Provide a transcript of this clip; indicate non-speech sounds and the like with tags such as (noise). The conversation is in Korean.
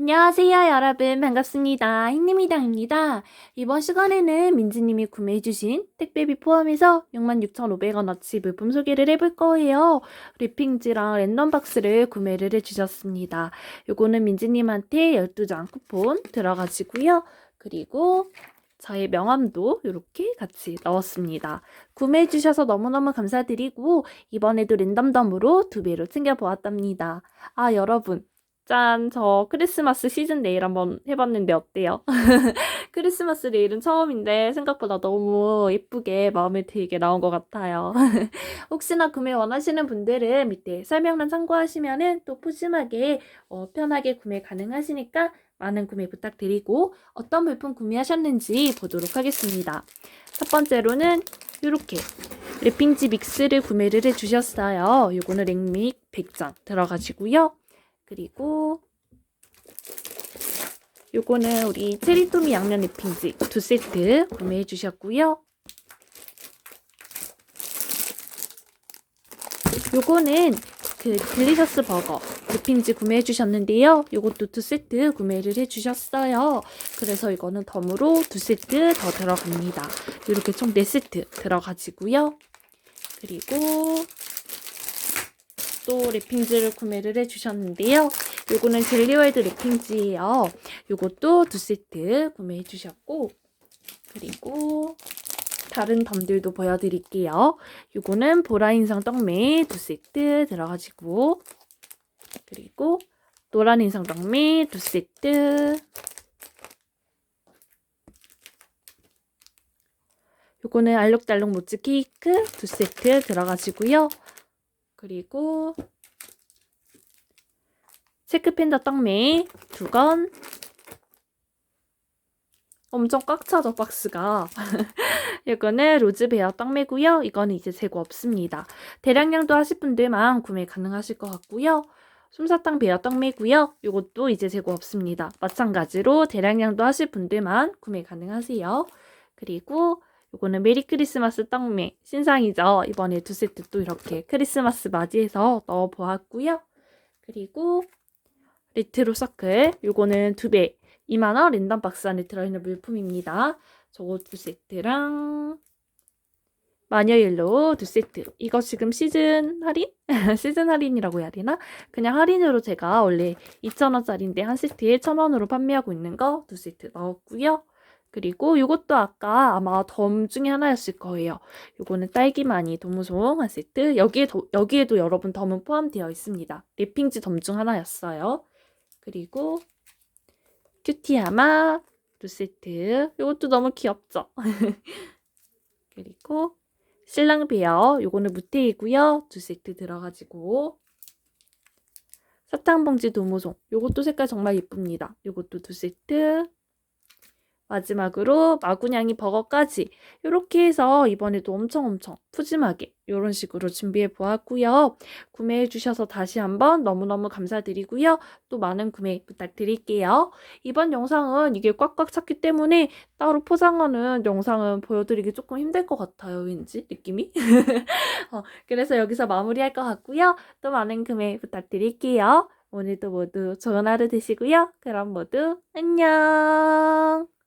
안녕하세요, 여러분. 반갑습니다. 흰님이당입니다. 이번 시간에는 민지님이 구매해주신 택배비 포함해서 66,500원어치 물품 소개를 해볼 거예요. 랩핑지랑 랜덤박스를 구매를 해주셨습니다. 요거는 민지님한테 12장 쿠폰 들어가지고요. 그리고 저의 명함도 이렇게 같이 넣었습니다. 구매해주셔서 너무너무 감사드리고 이번에도 랜덤덤으로 두 배로 챙겨보았답니다. 아, 여러분. 짠, 저 크리스마스 시즌 네일 한번 해봤는데 어때요? (laughs) 크리스마스 네일은 처음인데 생각보다 너무 예쁘게 마음에 들게 나온 것 같아요. (laughs) 혹시나 구매 원하시는 분들은 밑에 설명란 참고하시면은 또 푸짐하게 어, 편하게 구매 가능하시니까 많은 구매 부탁드리고 어떤 물품 구매하셨는지 보도록 하겠습니다. 첫 번째로는 이렇게 랩핑지 믹스를 구매를 해주셨어요. 요거는 랭믹 100장 들어가지고요. 그리고 요거는 우리 체리토미 양면 랩핑지 두 세트 구매해 주셨고요. 요거는 그 딜리셔스 버거 랩핑지 구매해 주셨는데요. 요것도 두 세트 구매를 해 주셨어요. 그래서 이거는 덤으로 두 세트 더 들어갑니다. 이렇게 총 네 세트 들어가지고요. 그리고 또 랩핑지를 구매를 해주셨는데요. 요거는 젤리월드 랩핑지예요. 요것도 두 세트 구매해 주셨고 그리고 다른 덤들도 보여드릴게요. 요거는 보라인상 떡메 두 세트 들어가지고 그리고 노란 인상 떡메 두 세트 요거는 알록달록 모찌 케이크 두 세트 들어가지고요. 그리고 체크팬더 떡메 두 건. 엄청 꽉 차죠 박스가. (laughs) 이거는 로즈베어 떡메고요. 이거는 이제 재고 없습니다. 대량량도 하실 분들만 구매 가능하실 것 같고요. 솜사탕 베어 떡메고요. 이것도 이제 재고 없습니다. 마찬가지로 대량량도 하실 분들만 구매 가능하세요. 그리고 요거는 메리 크리스마스 떡메 신상이죠. 이번에 두 세트 또 이렇게 크리스마스 맞이해서 넣어 보았고요. 그리고 리트로 서클 요거는 두 배 2만원 랜덤 박스 안에 들어있는 물품입니다. 저거 두 세트랑 마녀 옐로우 두 세트. 이거 지금 시즌 할인? (laughs) 시즌 할인이라고 해야 되나? 그냥 할인으로 제가 원래 2,000원짜리인데 한 세트에 1,000원으로 판매하고 있는 거 두 세트 넣었고요. 그리고 이것도 아까 아마 덤 중에 하나였을 거예요. 요거는 딸기마니 도무송 한 세트. 여기에 도, 여기에도 여러분 덤은 포함되어 있습니다. 랩핑지 덤중 하나였어요. 그리고 큐티아마 두 세트. 이것도 너무 귀엽죠? (laughs) 그리고 신랑 베어 요거는 무테이고요. 두 세트 들어가지고 사탕 봉지 도무송 요것도 색깔 정말 예쁩니다. 요것도 두 세트. 마지막으로 마구냥이 버거까지 이렇게 해서 이번에도 엄청 엄청 푸짐하게 이런 식으로 준비해 보았고요. 구매해 주셔서 다시 한번 너무너무 감사드리고요. 또 많은 구매 부탁드릴게요. 이번 영상은 이게 꽉꽉 찼기 때문에 따로 포장하는 영상은 보여드리기 조금 힘들 것 같아요. 왠지 느낌이. (laughs) 어, 그래서 여기서 마무리할 것 같고요. 또 많은 구매 부탁드릴게요. 오늘도 모두 좋은 하루 되시고요. 그럼 모두 안녕.